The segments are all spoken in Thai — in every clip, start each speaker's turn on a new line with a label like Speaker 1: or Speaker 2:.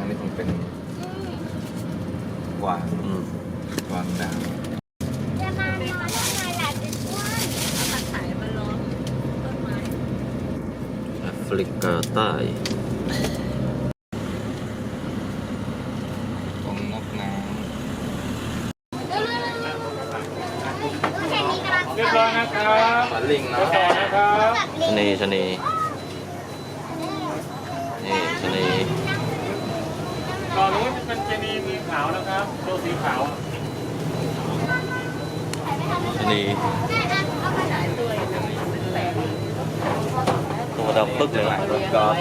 Speaker 1: างนี่คงเป็นกวาง
Speaker 2: อืม
Speaker 1: กวางดาว
Speaker 3: จะมานอนได้ไงล่ะจะอ้วน
Speaker 4: เอาตะไคร้มาล้อมต้นไม้
Speaker 2: แอฟริกาใต้
Speaker 1: ตรงนกน้
Speaker 3: เรี
Speaker 5: ยบร้อยนะครับำ
Speaker 1: ปลาลิงเนาะ
Speaker 5: ต่อนะครับ
Speaker 2: ชะนีชะนี
Speaker 5: ต่อนู้นจะเป็นเจนีมีขาวนะครับตัวสีขาว
Speaker 2: ชะนี
Speaker 4: หลายตัวเลยนะเป็นแสน
Speaker 2: ตัวดำปึ๊กเลยนะ
Speaker 1: รถกอล์ฟ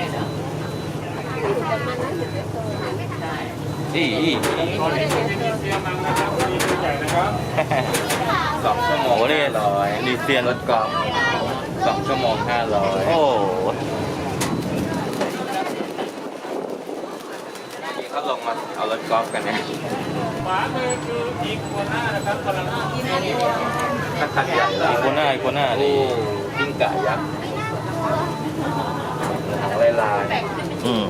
Speaker 4: ประมาณนั้นถึงจะโตได้
Speaker 2: อีอี
Speaker 5: ตอนนี้เจนีเซียมังนะครับมีตัวใหญ่นะครับ
Speaker 1: สองชั่วโม
Speaker 2: โอ้
Speaker 1: ง
Speaker 2: โหนี่
Speaker 1: ห้าร้อย
Speaker 2: ดีเซียน
Speaker 1: รถกอล์ฟสองชั่วโมงห้าร้อย
Speaker 2: โอ้
Speaker 1: นี่เขาลง มาเอารถกอล์ฟกันเนี่ย
Speaker 5: ขวามือคืออีกคนหน้านะครับกำลัง
Speaker 1: ถ้าคันใหญ่แล้
Speaker 2: อี
Speaker 1: ว
Speaker 2: โกน่าอีโกน่า
Speaker 1: โอ้
Speaker 2: นี่
Speaker 1: กิ้งก่ายักษ์หางลายลาย
Speaker 2: อืม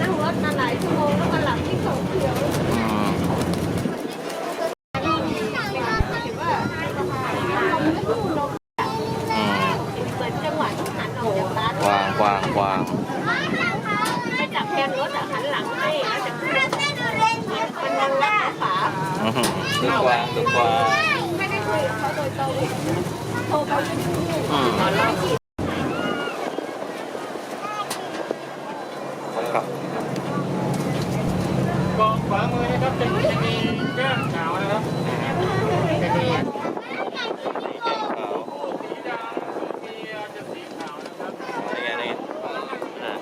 Speaker 4: นั่งรถมาหลายชั่วโมงแล้วก็หลับที่เขาเขียว
Speaker 2: อืม
Speaker 4: คิดว่า
Speaker 2: อืม
Speaker 4: เหมือนจังหวะต้องหันออกจากร้าน
Speaker 2: กวางกวางกวาง
Speaker 4: ไปจับแทนรถอะหันหลังให้แล้วจะขึ้นมันนั่งรักษา
Speaker 2: อื้อหือ
Speaker 1: ดูกวางดูกวาง
Speaker 4: ไม่ได้คุยกับเขาโดยตรงโทรไปที่นี่
Speaker 2: อืม
Speaker 4: ตอนแรกที่
Speaker 2: กลับ
Speaker 5: กองขวามือนะครับเป็นเจนีแก้มขาวนะครับ
Speaker 4: จะดี
Speaker 5: สีดำตัวเมียจะสีขาวนะครับ
Speaker 2: นี่ไงนี่อ่า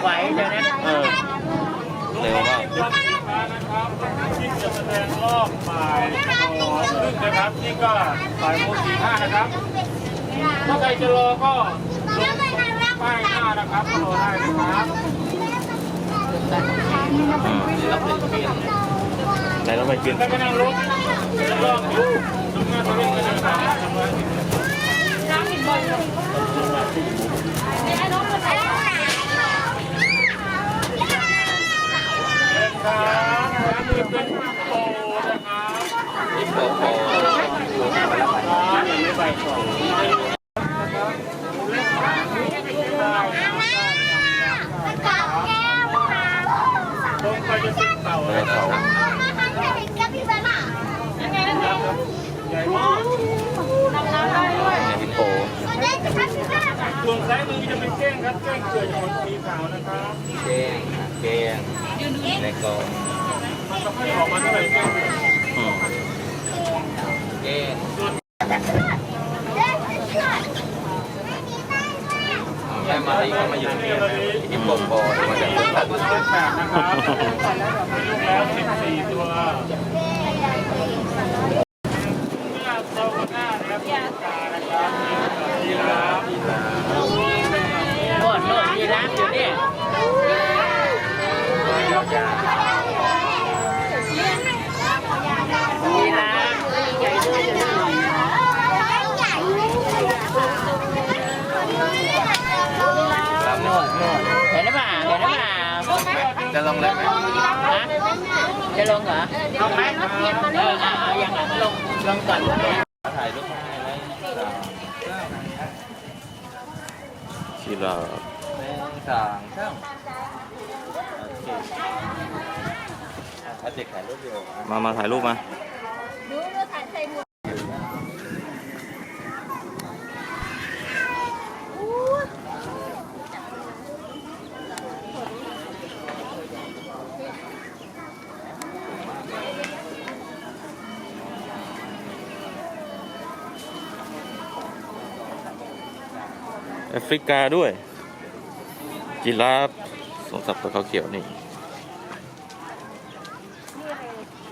Speaker 4: ไหวเดี๋ยวนะ
Speaker 2: เออเร็วมาก
Speaker 5: วันสีฟ้านะครับที่จะแสดงรอบบ่ายโมงครึ่ง นะครับนี่ก็บ่ายโมงสี่ห้านะครับ ถ้าใครจะรอก็ลงป้ายหน้านะครับรอได้นะครับ
Speaker 2: อืม
Speaker 1: แล้วเป็นเปลี่ยน
Speaker 2: ไหนเราไปกิน
Speaker 5: ถ้าไปนั่งรถรอบอยู่ตรงหน้าทวิตก็จะตามทำไว้
Speaker 4: น้ำกินบอลเลยไอ้น้องมาใส่
Speaker 5: เดินทางขวามือเป็นโตนะครับ
Speaker 1: ฮิปโปโปดูมาแล้ว
Speaker 5: ร้านยังไม่ไปก่อนนะครับเล่นหางไม่ได้ตรงไปจะ เป็นเต่าเลยครับใหญ่มาก
Speaker 2: เนี่ยฮิปโป
Speaker 5: ส่วนซ้ายมือจะเป็นแก้งครับแก้งเกิดจากสีขาวนะครับ
Speaker 1: แก้งแก้งในกรง
Speaker 5: มันจะค่อยออกมาเท่าไหร่แก้ง
Speaker 2: อืม
Speaker 1: เก้งส่วน มาลีก็มาอยู่ที่นี่ฮิปโปโปมาจากสัตว์
Speaker 5: เลขแปดนะครับลูกแล้วสิบสี่ตัวเมื่อโตห น่น
Speaker 4: โน่นยีราฟอยู่นี่
Speaker 1: ยาว
Speaker 4: ยีราฟใหญ่ด้วยอยู่นี่
Speaker 1: ๆรับหมด
Speaker 4: เห็นหรือเปล่าเห็นหรือเปล่า
Speaker 1: จะลงแล้วไหม
Speaker 4: ฮะจะลงเหรอลงไหมเออเอาเอายังลงลงก่อน
Speaker 1: ถ่ายรูปให้ไว้สอง
Speaker 2: ชีราฟ
Speaker 1: หนึ่งสองสามโอเคเอาเด็กถ่ายรูปอยู่
Speaker 2: มา มาถ่ายรูปมา
Speaker 4: ดูดูถ่ายใส่หมวก
Speaker 2: แอ ฟริกาด้วย จิราฟสงสับตัวเขาเขียวนี่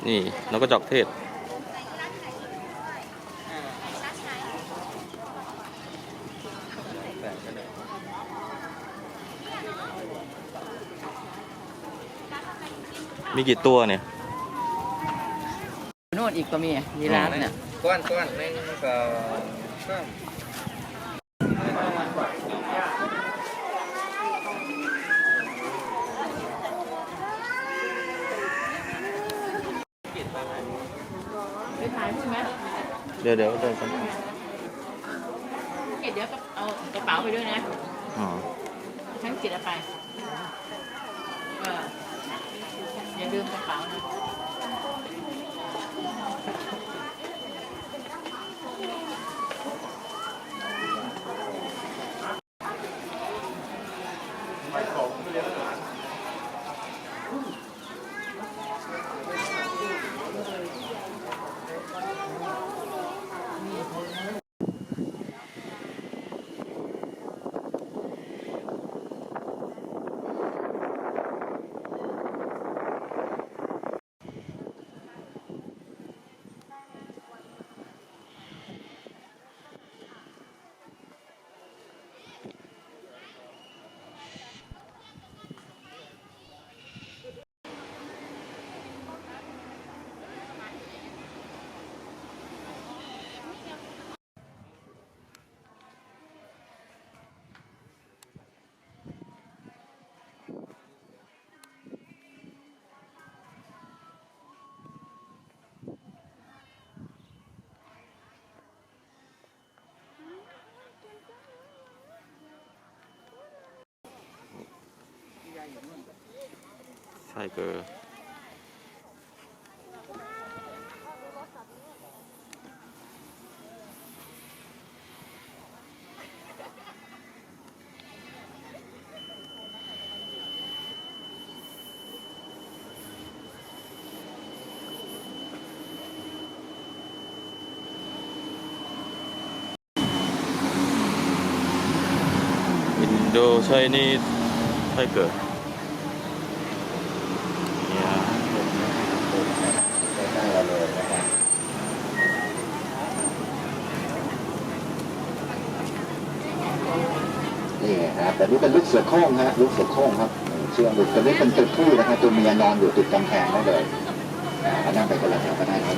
Speaker 2: นี่นกกระจอกเทศ มีกี่ตัวเนี่ย
Speaker 6: นอีกก็มียีราฟเนี่ย
Speaker 1: ก้อนก้อนหนึ่งสองสาม
Speaker 6: ไปถ่ายรูปไหม
Speaker 2: เดี๋ยวเดี๋ยวเดินกัน
Speaker 6: เก็บเดี๋ยวก็เอากระเป๋าไปด้วยนะ
Speaker 2: อ๋อ
Speaker 6: ฉันเก็บเอาไป
Speaker 2: ใช่เกอร์อินโดไชนีสไทเกอร์เนี่ย
Speaker 7: ใกล้ๆเราเลยนะครับ นี่ครับแต่นี่เป็นลูกเสือโคร่งฮะลูกเสือโคร่งครับเชื่องลูกตัวนี้เป็นตัวผู้นะฮะตัวเมียนอนอยู่ติดกำแพงได้เลยอ่าแล้วนั่งไปคนละแถวก็ได้ครับ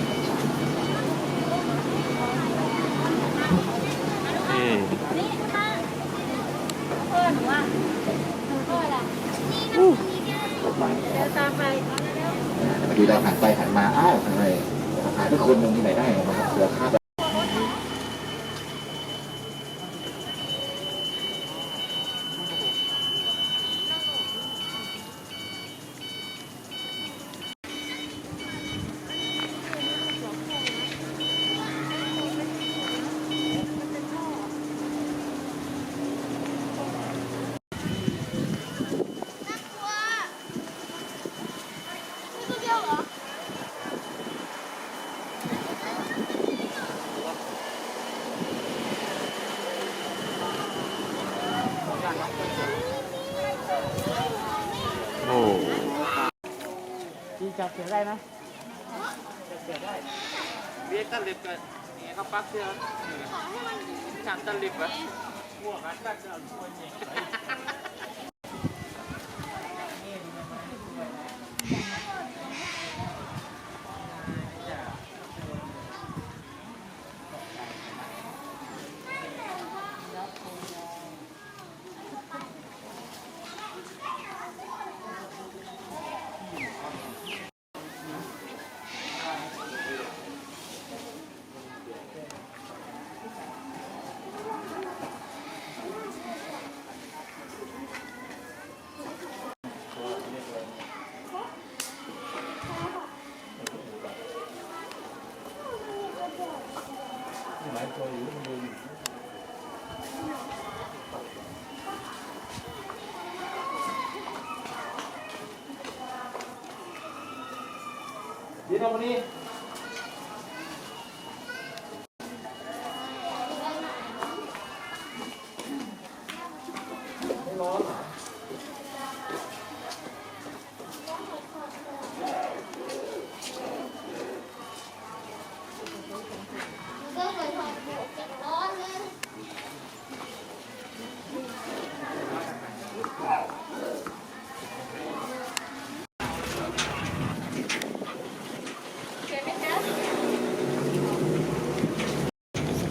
Speaker 2: นี่
Speaker 3: นี่ค่ะเพื่อนหนูอะเพื่อนอะนี่นะนี่เนี่ย
Speaker 7: กฎหมาย
Speaker 3: เดินตามไป
Speaker 7: อ่าบางทีเราหันไปหันมาอ้าวทำไมหายไปคนหนึ่งที่ไหนได้นะครับเสือคาบ
Speaker 3: น่ากลัวมีตัวเดียวเหรอ
Speaker 2: โอ้
Speaker 6: ได้ไหมเสียได้
Speaker 1: เบี้ยตันลิบกันนี่เขาปักเสื้อฉันตันลิบวะ
Speaker 3: ก็ 各
Speaker 4: 位。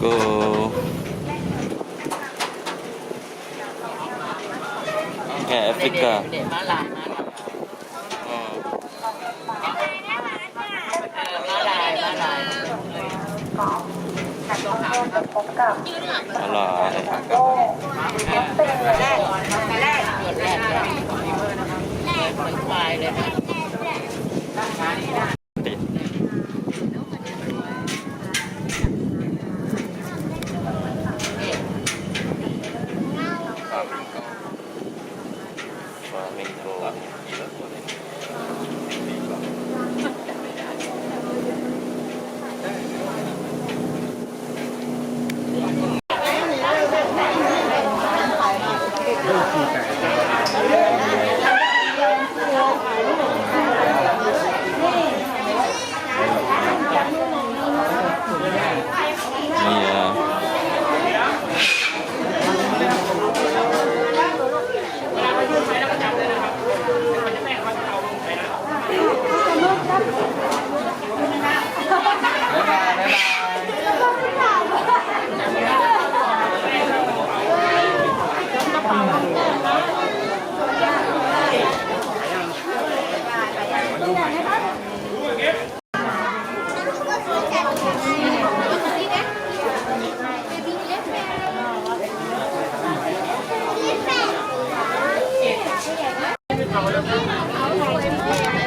Speaker 4: Go แอฟริกา
Speaker 6: เด็กมาลายมาลาย
Speaker 4: อืม
Speaker 6: เออมาลายมาลาย
Speaker 4: อะไร
Speaker 6: แรกแรกหยดแรกเลยเหมือนควายเลยนะ
Speaker 4: 好贵吗？